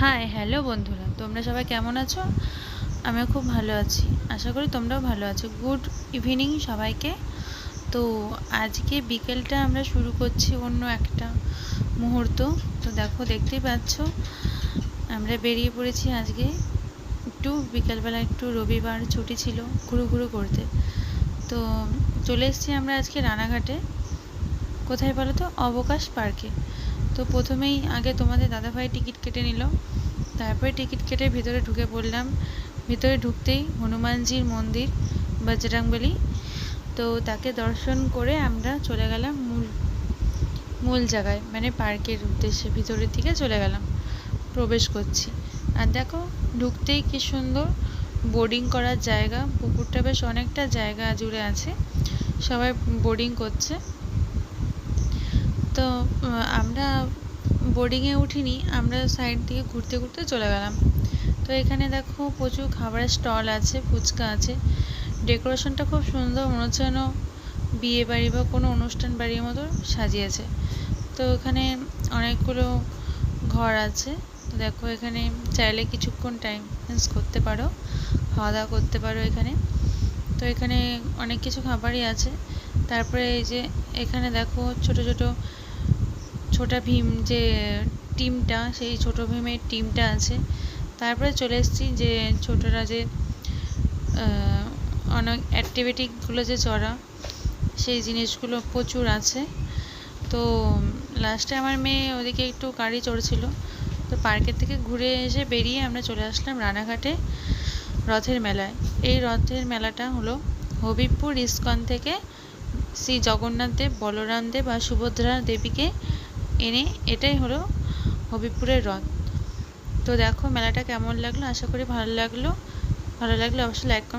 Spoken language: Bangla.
হাই হ্যালো বন্ধুরা। তোমরা সবাই কেমন আছো? আমিও খুব ভালো আছি। আশা করি তোমরাও ভালো আছো। গুড ইভিনিং সবাইকে। তো আজকে বিকেলটা আমরা শুরু করছি অন্য একটা মুহূর্ত। তো দেখো, দেখতেই পাচ্ছ, আমরা বেরিয়ে পড়েছি আজকে একটু বিকেলবেলা, একটু রবিবার ছুটি ছিল ঘুরু ঘুরু করতে। তো চলে এসেছি আমরা আজকে রানাঘাটে। কোথায় বলো তো? অবকাশ পার্কে। তো প্রথমেই আগে তোমাদের দাদাভাই টিকিট কেটে নিল। তারপরে টিকিট কেটে ভিতরে ঢুকে পড়লাম। ভিতরে ঢুকতেই হনুমানজির মন্দির, বজরংবলী। তো তাকে দর্শন করে আমরা চলে গেলাম মূল মূল জায়গায় মানে পার্কের উদ্দেশ্যে। ভিতরের দিকে চলে গেলাম, প্রবেশ করছি। আর দেখো, ঢুকতেই কি সুন্দর বোর্ডিং করার জায়গা। পুকুরটা বেশ অনেকটা জায়গা জুড়ে আছে। সবাই বোর্ডিং করছে। তো আমরা বোর্ডিংয়ে উঠিনি, আমরা সাইড দিয়ে ঘুরতে ঘুরতে চলে গেলাম। তো এখানে দেখো প্রচুর খাবারের স্টল আছে, ফুচকা আছে। ডেকোরেশনটা খুব সুন্দর, মনে হচ্ছে যেন বিয়ে বাড়ি বা কোনো অনুষ্ঠান বাড়ির মতো সাজিয়েছে। তো এখানে অনেকগুলো ঘর আছে। তো দেখো এখানে চাইলে কিছুক্ষণ টাইম স্পেন্স করতে পারো খাওয়া দাওয়া করতে পারো এখানে। তো এখানে অনেক কিছু খাবারই আছে। তারপরে এই যে এখানে দেখো ছোট ছোট ছোটা ভীম যে টিমটা, সেই ছোট ভীমের টিমটা আছে। তারপরে চলে এসেছি যে ছোটরা যে অনেক অ্যাক্টিভিটিগুলো যে চড়া, সেই জিনিসগুলো প্রচুর আছে। তো লাস্টে আমার মেয়ে ওদিকে একটু গাড়ি চড়ছিল। তো পার্কের থেকে ঘুরে এসে বেরিয়ে আমরা চলে আসলাম রানাঘাটে রথের মেলায়। এই রথের মেলাটা হলো হবিবপুর ইস্কন থেকে শ্রী জগন্নাথ দেব, বলরাম দেব আর সুভদ্রা দেবীকে এনে এটাই হলো হবিবপুরের রথ। তো দেখো, মেলাটা কেমন লাগল? আশা করি ভালো লাগল। ভালো লাগলে অবশ্যই লাইক কমেন্ট